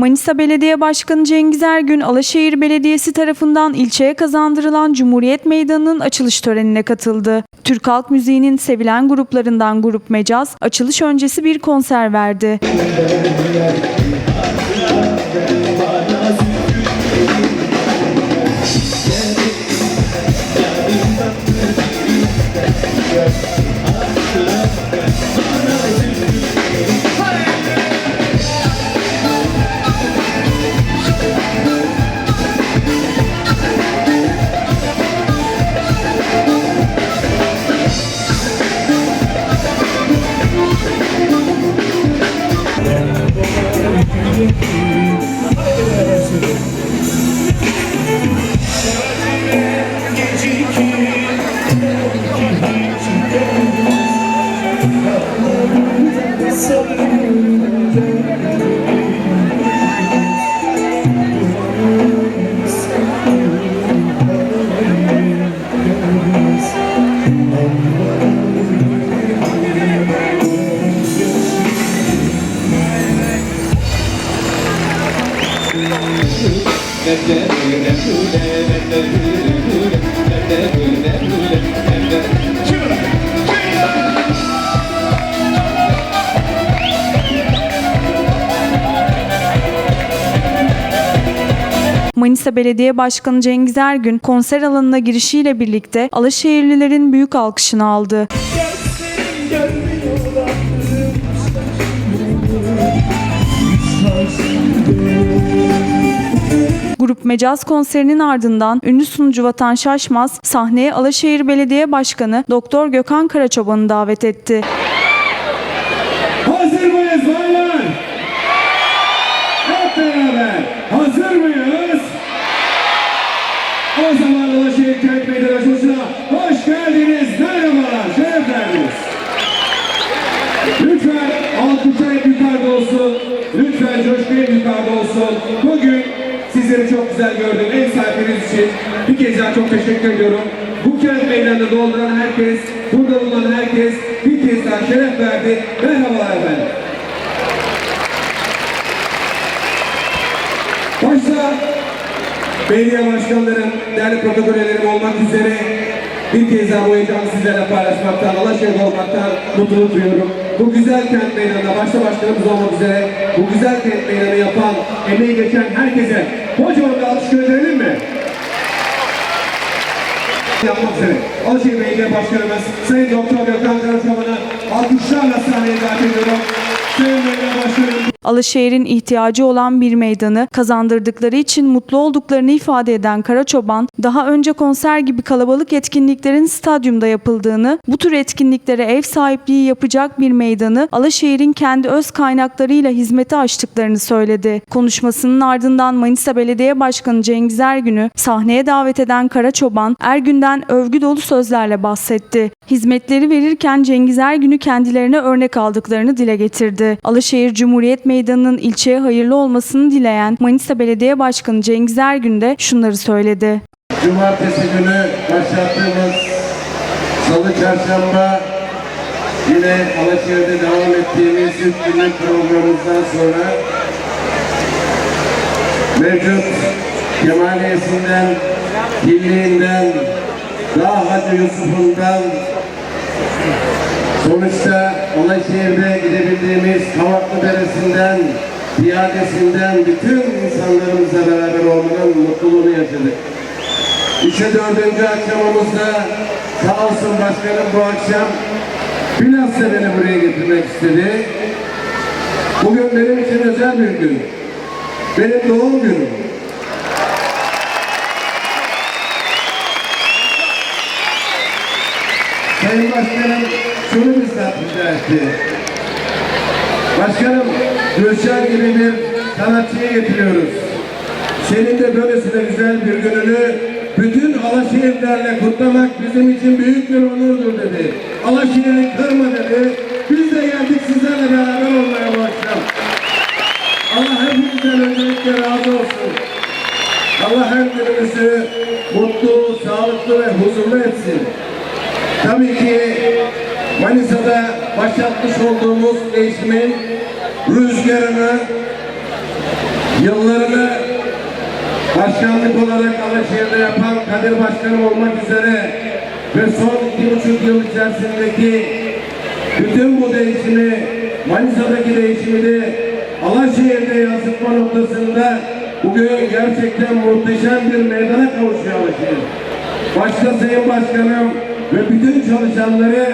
Manisa Belediye Başkanı Cengiz Ergün, Alaşehir Belediyesi tarafından ilçeye kazandırılan Cumhuriyet Meydanı'nın açılış törenine katıldı. Türk halk müziğinin sevilen gruplarından Grup Mecaz, açılış öncesi bir konser verdi. Manisa Belediye Başkanı Cengiz Ergün konser alanına girişiyle birlikte Alaşehirlilerin büyük alkışını aldı. Grup Mecaz konserinin ardından ünlü sunucu Vatan Şaşmaz sahneye Alaşehir Belediye Başkanı Doktor Gökhan Karaçoban'ı davet etti. Teşekkür ediyorum. Bu kent meydanını dolduran herkes, burada bulunan herkes bir kez daha şeref verdi. Merhabalar efendim. Başta belediye başkanlarım, değerli protokol üyelerim olmak üzere bir kez daha bu heyecanı sizlerle paylaşmaktan, Alaşehir'de olmaktan mutluluk duyuyorum. Bu güzel kent meydanına, başta başkanımız olmak üzere bu güzel kent meydanı yapan, emeği geçen herkese kocaman bir alkış gönderelim mi? Yapmak üzere. Alaşehir Belediye Başkanımız Sayın Doktor Gökhan Karaçoban'ı alkışlarla sahneye davet ediyorum. Alaşehir'in ihtiyacı olan bir meydanı kazandırdıkları için mutlu olduklarını ifade eden Karaçoban, daha önce konser gibi kalabalık etkinliklerin stadyumda yapıldığını, bu tür etkinliklere ev sahipliği yapacak bir meydanı Alaşehir'in kendi öz kaynaklarıyla hizmete açtıklarını söyledi. Konuşmasının ardından Manisa Belediye Başkanı Cengiz Ergün'ü sahneye davet eden Karaçoban, Ergün'den övgü dolu sözlerle bahsetti. Hizmetleri verirken Cengiz Ergün'ü kendilerine örnek aldıklarını dile getirdi. Alaşehir Cumhuriyet Meydanı'nın ilçeye hayırlı olmasını dileyen Manisa Belediye Başkanı Cengiz Ergün de şunları söyledi. Cumartesi günü başlattığımız Salı Çarşamba yine Alaşehir'de devam ettiğimiz üç günlük programımızdan sonra mevcut Kemaliyesinden, Hilliğinden, Dağ Hacı Yusuf'undan sonuçta Alaşehir'de gidebildiğimiz Kavaklı Deresi'nden, piyadesinden bütün insanlarımızla beraber olmanın mutluluğunu yaşadık. İşte dördüncü akşamımızda sağ olsun başkanım bu akşam bilhassa beni buraya getirmek istedi. Bugün benim için özel bir gün. Benim doğum günüm. Sayın Başkanım şunu bizzat rica etti. Başkanım Gülşen gibi bir sanatçıyı getiriyoruz. Senin de böylesine güzel bir gününü bütün Alaşehirlerle kutlamak bizim için büyük bir onurdur dedi. Alaşehir'i kırma dedi. Biz de geldik sizlerle beraber olmaya bu akşam. Allah hepinizden öncelikle razı olsun. Allah her günümüzü mutlu, sağlıklı ve huzurlu etsin. Tabii ki Manisa'da başlatmış olduğumuz değişimin rüzgarını Yıllarını başkanlık olarak Alaşehir'de yapan Kadir Başkanım olmak üzere ve son iki buçuk yıl içerisindeki bütün bu değişimi, Manisa'daki değişimi de Alaşehir'de yansıtma noktasında bugün gerçekten muhteşem bir meydana kavuşuyor Alaşehir. Başta Sayın Başkanım ve bütün çalışanları,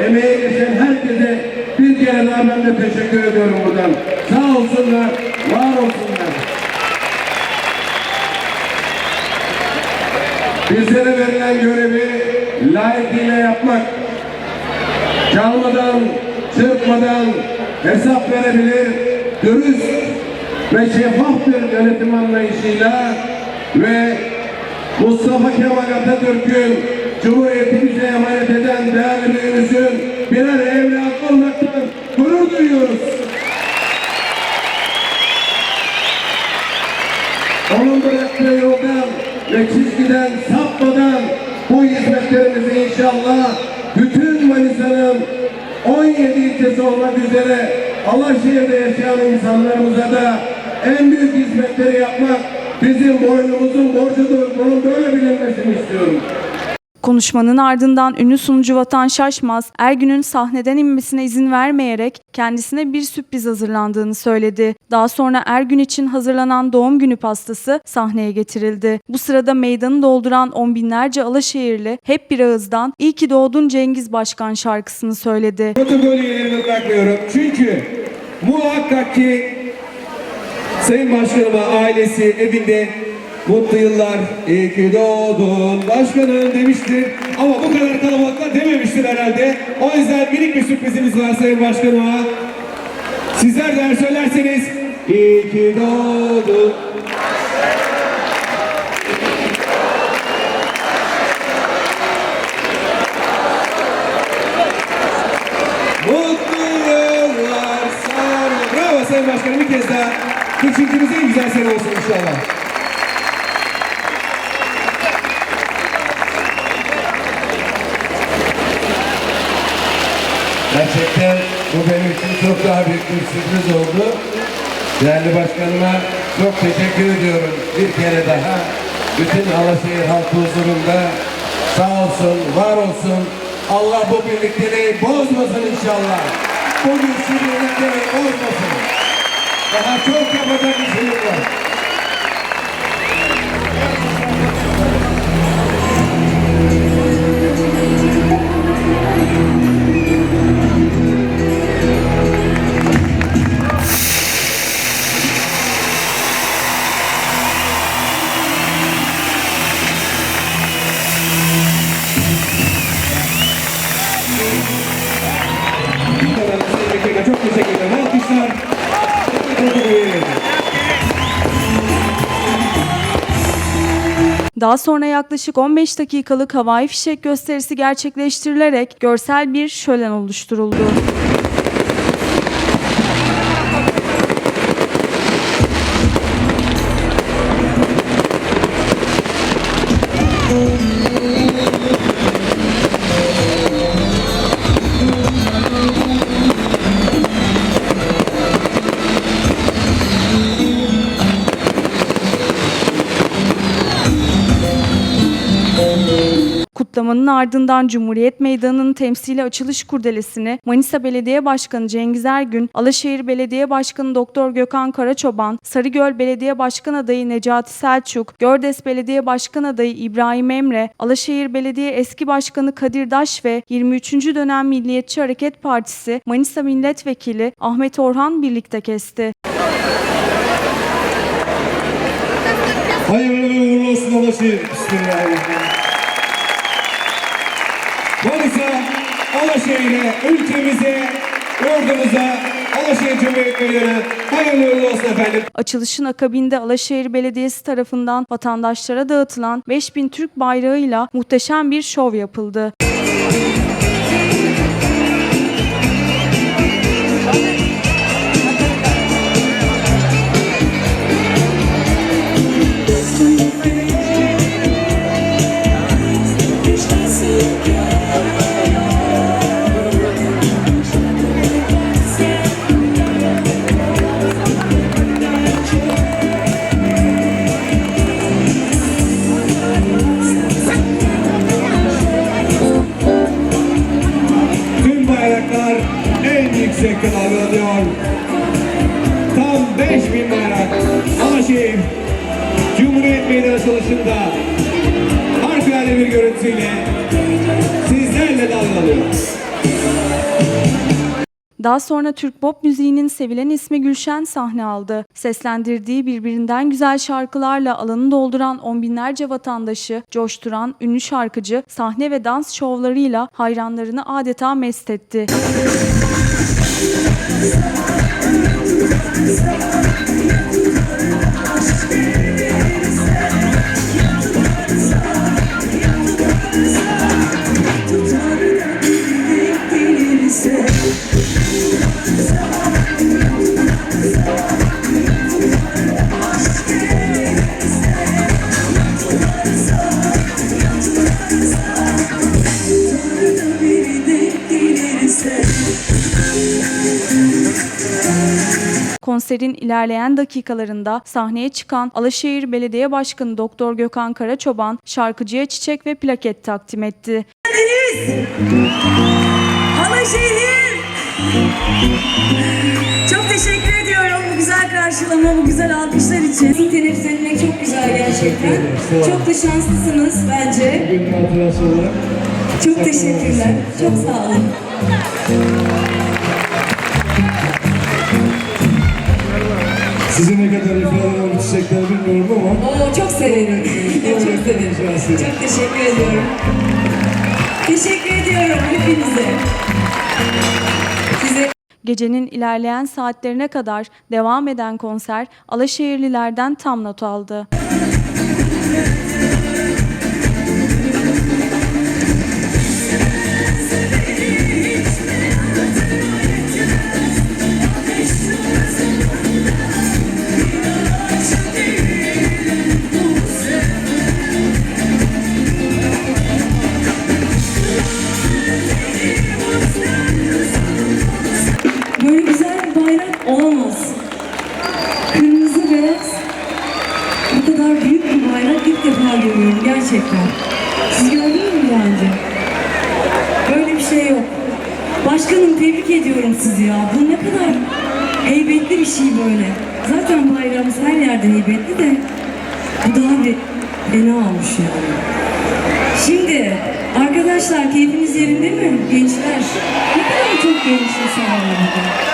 emeği geçen herkese bir kere daha ben de teşekkür ediyorum buradan. Sağ olsunlar, var olsunlar. Bizlere verilen görevi layıkıyla yapmak, çalmadan, çırpmadan hesap verebilir, dürüst ve şeffaf bir yönetim anlayışıyla ve Mustafa Kemal Atatürk'ün Cumhuriyeti bize emanet eden değerli büyüğümüzün birer evlat olmaktan gurur duyuyoruz. Onun bıraktığı yoldan ve çizgiden sapmadan bu hizmetlerimizi inşallah bütün Manisa'nın 17 ilçesi olmak üzere Alaşehir'de yaşayan insanlarımıza da en büyük hizmetleri yapmak bizim boynumuzun borcudur. Bunun böyle bilinmesini istiyorum. Konuşmanın ardından ünlü sunucu Vatan Şaşmaz, Ergün'ün sahneden inmesine izin vermeyerek kendisine bir sürpriz hazırlandığını söyledi. Daha sonra Ergün için hazırlanan doğum günü pastası sahneye getirildi. Bu sırada meydanı dolduran on binlerce Alaşehirli hep bir ağızdan İyi ki doğdun Cengiz Başkan şarkısını söyledi. Protokol üyelerimi bırakmıyorum. Çünkü muhakkak ki Sayın Başkanıma ailesi evinde mutlu yıllar, iyi ki doğdun başkanım demiştir. Ama bu kadar kalabalıkla dememiştir herhalde. O yüzden minik bir sürprizimiz var Sayın Başkanıma. Sizler de söylerseniz iyi ki doğdun. Mutlu yıllar sana. Bravo Sayın Başkanım bir kez daha. Üçüncümüz en güzel sene olsun inşallah. Gerçekten bu benim için çok daha büyük bir sürpriz oldu. Değerli başkanıma çok teşekkür ediyorum bir kere daha. Bütün Alaşehir halkı huzurunda sağ olsun, var olsun. Allah bu birlikteliği bozmasın inşallah. Bugün şu birlikteliği bozmasın. Daha çok yapacak işimiz var. Daha sonra yaklaşık 15 dakikalık havai fişek gösterisi gerçekleştirilerek görsel bir şölen oluşturuldu. Kutlamanın ardından Cumhuriyet Meydanı'nın temsili açılış kurdelesini Manisa Belediye Başkanı Cengiz Ergün, Alaşehir Belediye Başkanı Doktor Gökhan Karaçoban, Sarıgöl Belediye Başkan Adayı Necati Selçuk, Gördes Belediye Başkan Adayı İbrahim Emre, Alaşehir Belediye Eski Başkanı Kadir Daş ve 23. dönem Milliyetçi Hareket Partisi Manisa Milletvekili Ahmet Orhan birlikte kesti. Hayırlı ve uğurlu olsun Alaşehir. Bismillahirrahmanirrahim. Manisa, Alaşehir'e, ülkemize, ordumuza, Alaşehir Cumhuriyet Meydanı hayırlı uğurlu olsun efendim. Açılışın akabinde Alaşehir Belediyesi tarafından vatandaşlara dağıtılan 5000 Türk bayrağıyla muhteşem bir şov yapıldı. Daha sonra Türk pop müziğinin sevilen ismi Gülşen sahne aldı. Seslendirdiği birbirinden güzel şarkılarla alanı dolduran on binlerce vatandaşı coşturan ünlü şarkıcı sahne ve dans şovlarıyla hayranlarını adeta mest etti. Konserin ilerleyen dakikalarında sahneye çıkan Alaşehir Belediye Başkanı Doktor Gökhan Karaçoban şarkıcıya çiçek ve plaket takdim etti. geldiniz. Alaşehir. Çok teşekkür ediyorum bu güzel karşılama, bu güzel alkışlar için. Sizin teneffüs etmek çok güzel gerçekten. Çok da şanslısınız bence. Çok teşekkürler. Çok sağ olun. Severim. Çok teşekkür ediyorum. Teşekkür ediyorum hepinize. Size Gecenin ilerleyen saatlerine kadar devam eden konser Alaşehirlilerden tam not aldı. Gerçekten. Siz gördünüz mü daha önce? Böyle bir şey yok. Başkanım tebrik ediyorum sizi ya. Bu ne kadar heybetli bir şey böyle. Zaten bayrağımız her yerde heybetli de bu daha bir fena olmuş yani. Şimdi arkadaşlar keyfiniz yerinde mi gençler? Ne kadar çok genç insan var burada.